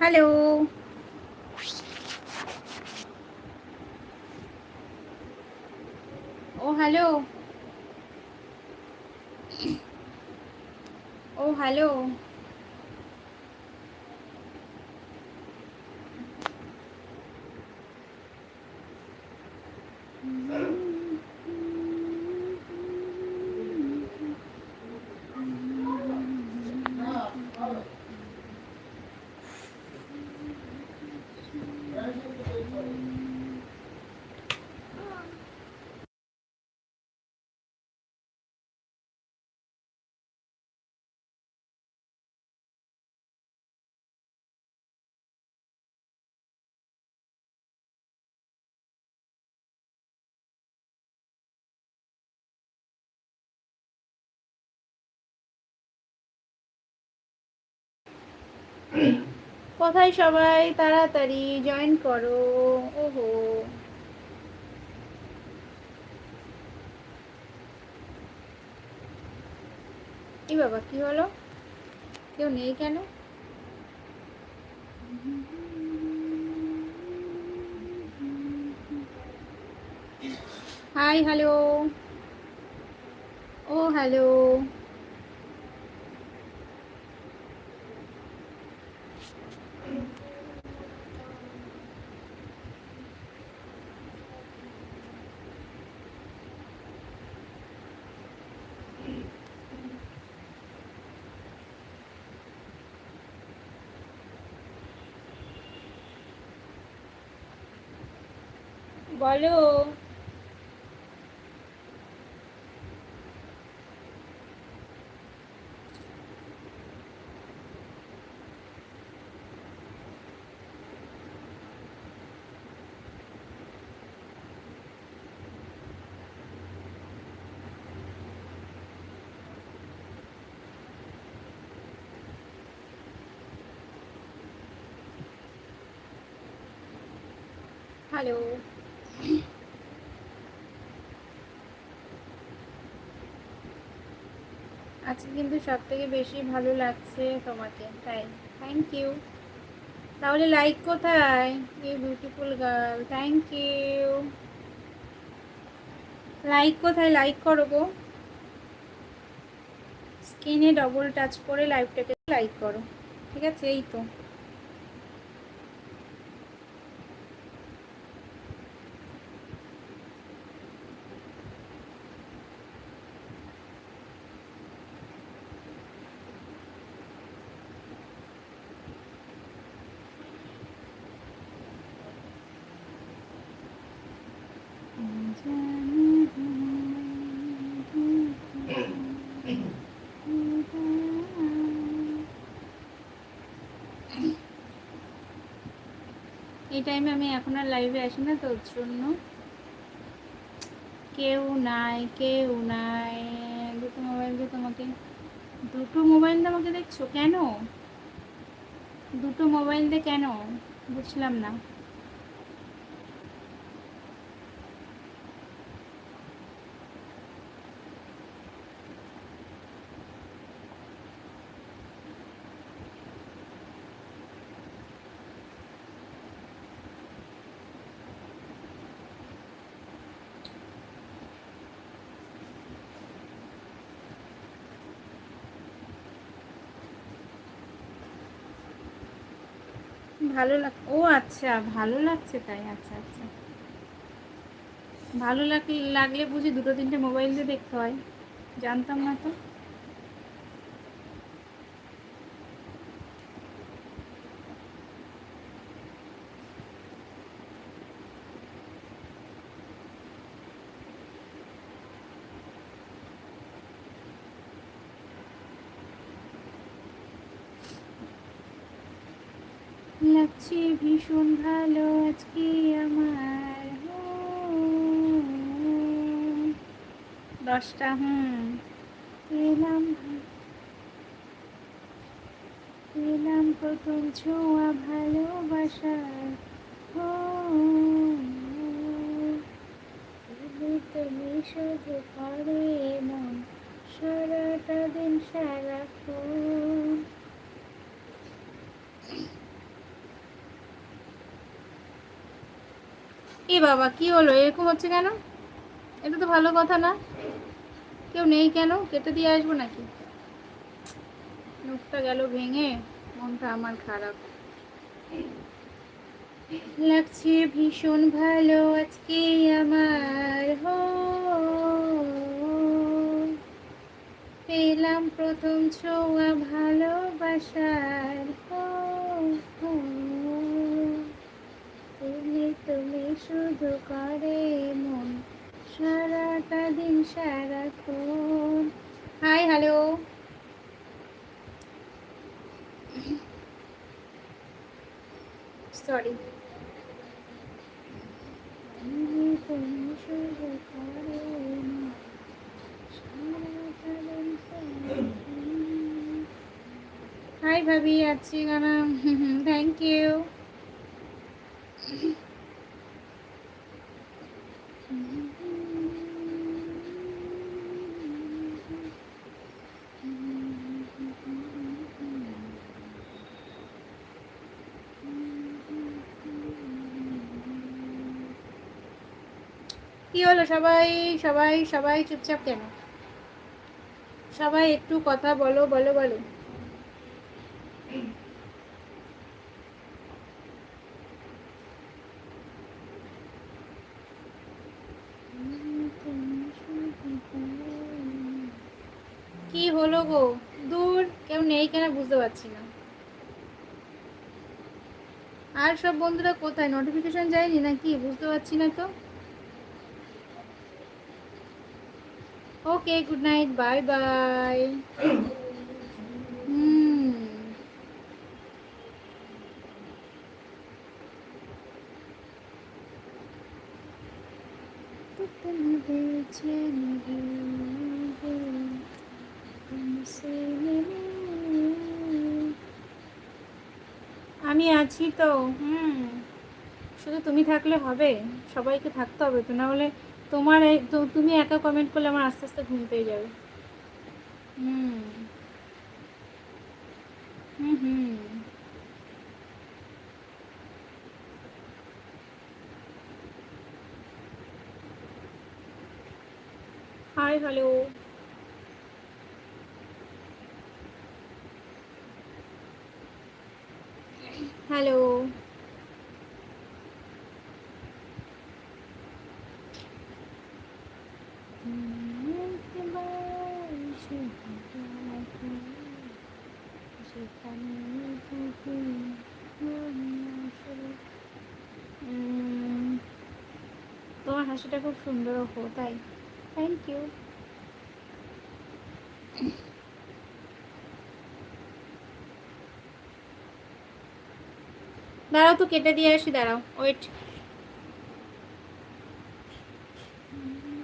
Hello ও hello ও hello কোথায় সবাই তাড়াতাড়ি জয়েন করো। ওহো। কি বাবা, কি হলো? কেউ নেই কেন? হাই হ্যালো ও হ্যালো বলো হ্যালো আজকে কিন্তু সব থেকে বেশি ভালো লাগছে তোমাকে, তাই। থ্যাংক ইউ তাহলে লাইক কোথায়? You beautiful girl thank you like কোথায়? লাইক করো গো। স্ক্রিনে ডবল টাচ করে লাইভটাকে লাইক করো। ঠিক আছে, এই তো। এই টাইমে আমি এখন আর লাইভে আসি না তোর জন্য। কেউ নাই কেউ নাই। দুটো মোবাইল দিয়ে তোমাকে, দুটো মোবাইল দিয়ে আমাকে দেখছ? কেন? দুটো মোবাইল দিয়ে কেন? বুঝলাম না। ভালো লাগ, ও আচ্ছা ভালো লাগছে তাই আচ্ছা আচ্ছা। ভালো লাগলে বুঝি দুটো তিনটে মোবাইল দিয়ে দেখতে হয়। জানতাম না তো। লাগছে ভীষণ ভালো আজকে আমার। দশটা, হুম এলাম এলাম প্রথম ছোঁয়া ভালোবাসার হো। তুমি তুমি শুধু করে মন সারাটা দিন সারাক্ষণ এ বাবা, কি হলো? এরকম হচ্ছে কেন? এটা তো ভালো কথা না। কেউ নেই কেন? কেটে দিয়ে আসব নাকি? মুখটা গেল ভেঙে, মনটা আমার খারাপ। লাগছে ভীষণ ভালো আজকে আমার হো পেলাম প্রথম ছোঁয়া ভালোবাসার হো হো। তুমি তুমি শুধু করে মন সারাটা দিন সারাক্ষণ। Hi hello. সরি। হাই ভাবি আছি গানা থ্যাংক ইউ কি হলো? সবাই সবাই সবাই চুপচাপ কেন? সবাই একটু কথা বলো বলো বলো। কি হলো গো? দূর, কেউ নেই কেন বুঝতে পারছি না। আর সব বন্ধুরা কোথায়? নোটিফিকেশন যায়নি নাকি? বুঝতে পারছি না তো। Okay good night bye bye আমি আছি তো, হুম। শুধু তুমি থাকলে হবে, সবাইকে থাকতে হবে, তো না হলে তোমার তুমি একা কমেন্ট করলে আমার আস্তে আস্তে ঘুম পেয়ে যাবে। হুম। হুম হুম। হাই হ্যালো হ্যালো তোমার হাসিটা খুব সুন্দর হো, তাই? থ্যাংক ইউ দাঁড়াও তো, কেটে দিয়ে আসি, দাঁড়াও ওয়েট